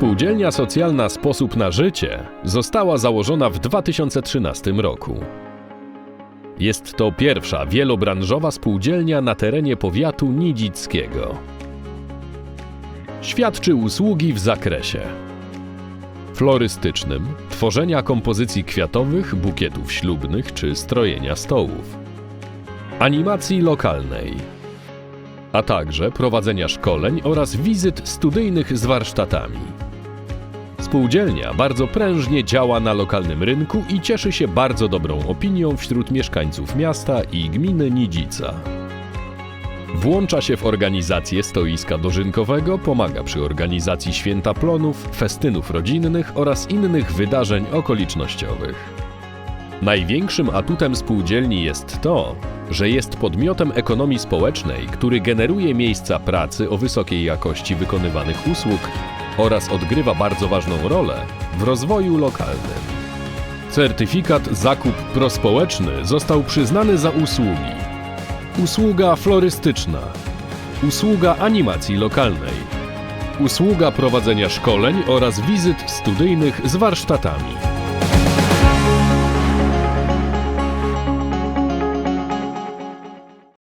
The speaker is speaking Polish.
Spółdzielnia Socjalna Sposób na Życie została założona w 2013 roku. Jest to pierwsza wielobranżowa spółdzielnia na terenie powiatu nidzickiego. Świadczy usługi w zakresie florystycznym, tworzenia kompozycji kwiatowych, bukietów ślubnych czy strojenia stołów, animacji lokalnej, a także prowadzenia szkoleń oraz wizyt studyjnych z warsztatami. Spółdzielnia bardzo prężnie działa na lokalnym rynku i cieszy się bardzo dobrą opinią wśród mieszkańców miasta i gminy Nidzica. Włącza się w organizację stoiska dożynkowego, pomaga przy organizacji święta plonów, festynów rodzinnych oraz innych wydarzeń okolicznościowych. Największym atutem spółdzielni jest to, że jest podmiotem ekonomii społecznej, który generuje miejsca pracy o wysokiej jakości wykonywanych usług oraz odgrywa bardzo ważną rolę w rozwoju lokalnym. Certyfikat Zakup Prospołeczny został przyznany za usługi. Usługa florystyczna, usługa animacji lokalnej, usługa prowadzenia szkoleń oraz wizyt studyjnych z warsztatami.